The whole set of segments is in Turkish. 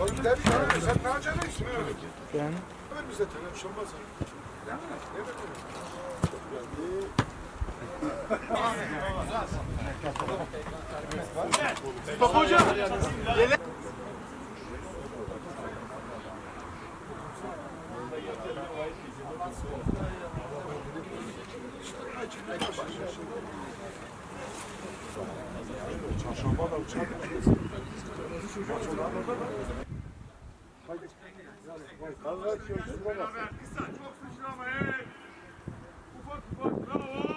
Bak gider ya. Sen ne acelesin öyle? Yani. Ver bize televiz olmaz. Değil mi? Evet. Çarşamba da uçak. Maç olan orada da. Hadi. Çok sıçrama hey. Ufak ufak bravo.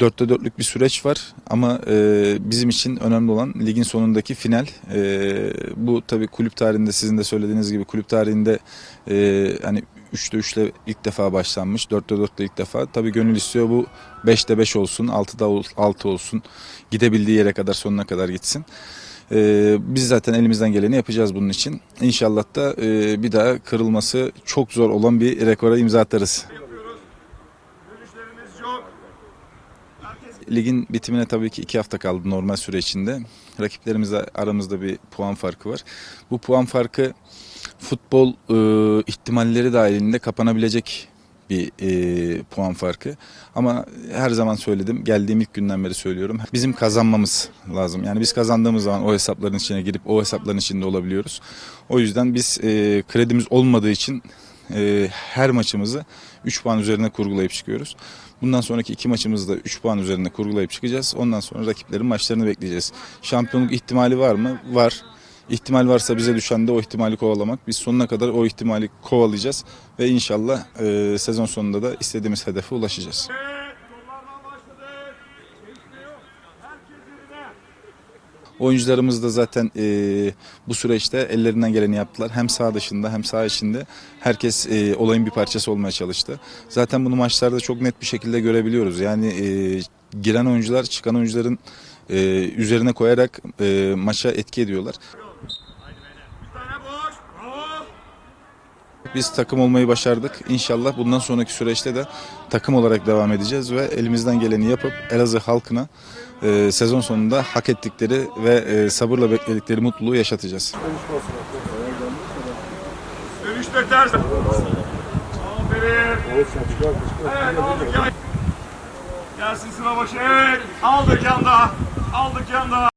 Dörtte dörtlük bir süreç var ama e, bizim için önemli olan ligin sonundaki final. E, bu tabii kulüp tarihinde sizin de söylediğiniz gibi kulüp tarihinde e, hani 3'te 3'le ilk defa başlanmış. 4'te 4'te ilk defa. Tabii gönül istiyor bu 5'te 5 olsun, 6'da 6 olsun. Gidebildiği yere kadar sonuna kadar gitsin. E, biz zaten elimizden geleni yapacağız bunun için. İnşallah da e, bir daha kırılması çok zor olan bir rekora imza atarız. Ligin bitimine tabii ki iki hafta kaldı normal süre içinde. Rakiplerimizle aramızda bir puan farkı var. Bu puan farkı futbol e, ihtimalleri dahilinde kapanabilecek bir e, puan farkı. Ama her zaman söyledim, geldiğim ilk günden beri söylüyorum. Bizim kazanmamız lazım. Yani biz kazandığımız zaman o hesapların içine girip o hesapların içinde olabiliyoruz. O yüzden biz e, kredimiz olmadığı için e, her maçımızı 3 puan üzerine kurgulayıp çıkıyoruz. Bundan sonraki iki maçımızı da 3 puan üzerine kurgulayıp çıkacağız. Ondan sonra rakiplerin maçlarını bekleyeceğiz. Şampiyonluk ihtimali var mı? Var. İhtimal varsa bize düşen de o ihtimali kovalamak. Biz sonuna kadar o ihtimali kovalayacağız ve inşallah e, sezon sonunda da istediğimiz hedefe ulaşacağız. Oyuncularımız da zaten e, bu süreçte ellerinden geleni yaptılar. Hem saha dışında hem saha içinde herkes e, olayın bir parçası olmaya çalıştı. Zaten bunu maçlarda çok net bir şekilde görebiliyoruz. Yani e, giren oyuncular çıkan oyuncuların e, üzerine koyarak e, maça etki ediyorlar. Bir tane boş. Bravo. Biz takım olmayı başardık. İnşallah bundan sonraki süreçte de takım olarak devam edeceğiz ve elimizden geleni yapıp Elazığ halkına e, sezon sonunda hak ettikleri ve e, sabırla bekledikleri mutluluğu yaşatacağız. Dönüşte ters. Aferin. Evet aldık. Gelsin sıra başı. Aldık yanda. Aldık yanda.